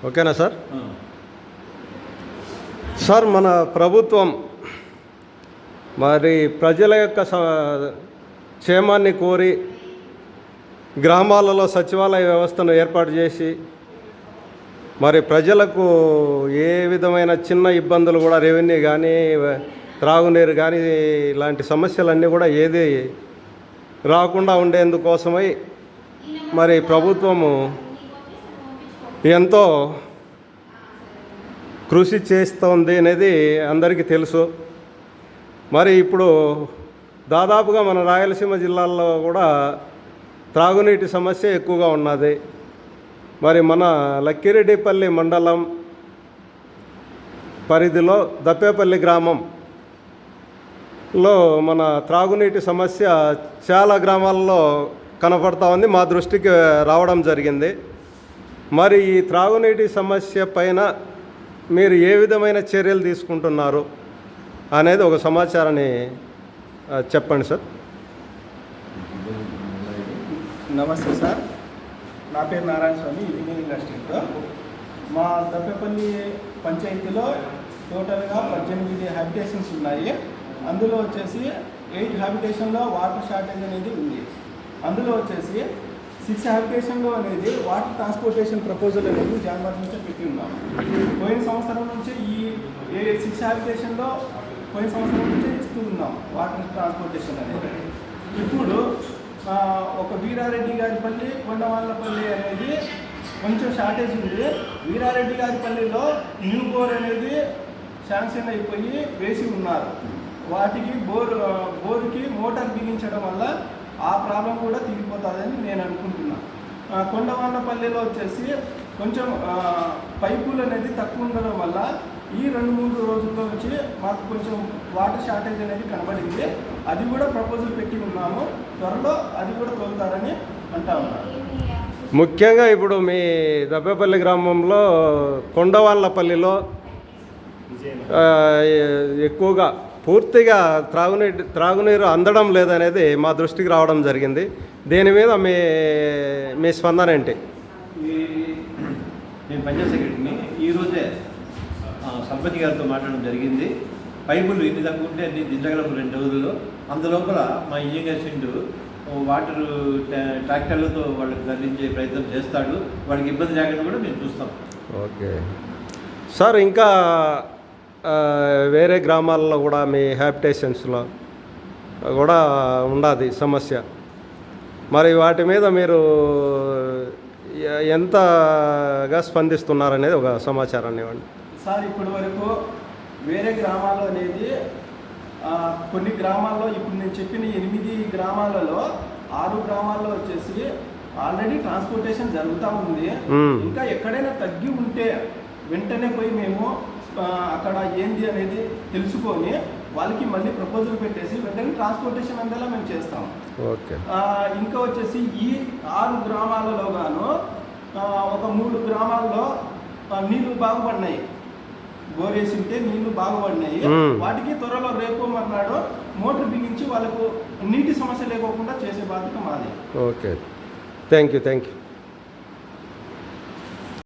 ఓకేనా sir? Sir మన ప్రభుత్వం మరి ప్రజల యొక్క క్షేమాన్ని కోరి గ్రామాలలో సచివాలయ వ్యవస్థను ఏర్పాటు చేసి మరి ప్రజలకు ఏ విధమైన చిన్న ఇబ్బందులు కూడా రెవెన్యూ కానీ త్రాగునీరు కానీ ఇలాంటి సమస్యలన్నీ కూడా ఏది రాకుండా ఉండేందుకోసమై మరి ప్రభుత్వము ఎంతో కృషి చేస్తోంది అనేది అందరికీ తెలుసు. మరి ఇప్పుడు దాదాపుగా మన రాయలసీమ జిల్లాల్లో కూడా త్రాగునీటి సమస్య ఎక్కువగా ఉన్నది. మరి మన లక్కిరెడ్డిపల్లి మండలం పరిధిలో దప్పేపల్లి గ్రామంలో మన త్రాగునీటి సమస్య చాలా గ్రామాల్లో కనపడతా ఉంది. మా దృష్టికి రావడం జరిగింది. మరి ఈ త్రాగునీటి సమస్య పైన మీరు ఏ విధమైన చర్యలు తీసుకుంటున్నారు అనేది ఒక సమాచారాన్ని చెప్పండి సార్. నమస్తే సార్. నా పేరు నారాయణ స్వామి ఇంజనీరింగ్ డిస్ట్రిక్ట్ మా దప్పేపల్లి పంచాయతీలో టోటల్గా పద్దెనిమిది హ్యాబిటేషన్స్ ఉన్నాయి. అందులో వచ్చేసి ఎయిట్ హ్యాబిటేషన్లో వాటర్ షార్టేజ్ అనేది ఉంది. అందులో వచ్చేసి సిక్స్ హ్యాబిటేషన్లో అనేది వాటర్ ట్రాన్స్పోర్టేషన్ ప్రపోజల్ అనేది జనవరి నుంచి పెట్టి ఉన్నాం పోయిన సంవత్సరం నుంచి ఈ ఏ సిక్స్ హ్యాబిటేషన్లో పోయిన సంవత్సరం నుంచే ఇస్తూ ఉన్నాం వాటర్ ట్రాన్స్పోర్టేషన్ అనేది. ఇప్పుడు ఒక వీరారెడ్డి గారి పల్లి కొండవాళ్ళపల్లి అనేది కొంచెం షార్టేజ్ ఉంది. వీరారెడ్డి గారి పల్లిలో న్యూ బోర్ అనేది శాంక్షన్ అయిపోయి వేసి ఉన్నారు. వాటికి బోర్ బోరుకి మోటార్ బిగించడం వల్ల ఆ ప్రాబ్లం కూడా తీరిపోతుందని నేను అనుకుంటున్నాను ఆ, వచ్చేసి కొంచెం పైపులు అనేది తక్కువ ఉండడం వల్ల ఈ రెండు మూడు రోజుల్లో నుంచి మాకు కొంచెం వాటర్ షార్టేజ్ అనేది కనబడింది. అది కూడా ప్రపోజల్ పెట్టి ఉన్నాము. త్వరలో అది కూడా తోలుతారని అంటా ఉన్నారు ముఖ్యంగా ఇప్పుడు మీ దబ్బేపల్లి గ్రామంలో కొండవాళ్ళపల్లిలో ఎక్కువగా పూర్తిగా త్రాగునీటి త్రాగునీరు అందడం లేదనేది మా దృష్టికి రావడం జరిగింది. దీని మీద మీ మీ స్పందన ఏంటి? ఈ నేను పంచాయత్ సెక్రటరీని ఈరోజే సంపతి గారితో మాట్లాడడం జరిగింది. పైపులు ఇన్ని తక్కువ ఉంటే అన్ని దించగలం రెండు రోజుల్లో. అందులోపల మా ఇంజనీర్ అసిస్టెంట్ వాటర్ ట్రా- ట్రాక్టర్లతో వాళ్ళకి తరలించే ప్రయత్నం చేస్తాడు. వాళ్ళకి ఇబ్బంది లేకుండా కూడా మేము చూస్తాం. ఓకే. సార్ ఇంకా వేరే గ్రామాల్లో కూడా మీ హ్యాబిటేషన్స్లో కూడా ఉన్నది సమస్య. మరి వాటి మీద మీరు ఎంతగా స్పందిస్తున్నారనేది ఒక సమాచారాన్ని ఇవ్వండి. సార్ ఇప్పటి వరకు వేరే గ్రామాల్లో అనేది కొన్ని గ్రామాల్లో ఇప్పుడు నేను చెప్పిన ఎనిమిది గ్రామాలలో ఆరు గ్రామాల్లో వచ్చేసి ఆల్రెడీ ట్రాన్స్పోర్టేషన్ జరుగుతూ ఉంది. ఇంకా ఎక్కడైనా తగ్గి ఉంటే వెంటనే పోయి మేము అక్కడ ఏంది అనేది తెలుసుకొని వాళ్ళకి మళ్ళీ ప్రపోజల్ పెట్టేసి వెంటనే ట్రాన్స్పోర్టేషన్ అందేలా మేము చేస్తాం. ఇంకా వచ్చేసి ఈ ఆరు గ్రామాలలో గాను ఒక మూడు గ్రామాల్లో నీళ్ళు బాగుపడినాయి. బోరేసి ఉంటే నీళ్ళు బాగుపడినాయి. వాటికి త్వరలో రేపు మర్నాడు మోటార్ బిగించి వాళ్ళకు నీటి సమస్య లేకోకుండా చేసే బాధ్యత మాది. Okay. Thank you thank you.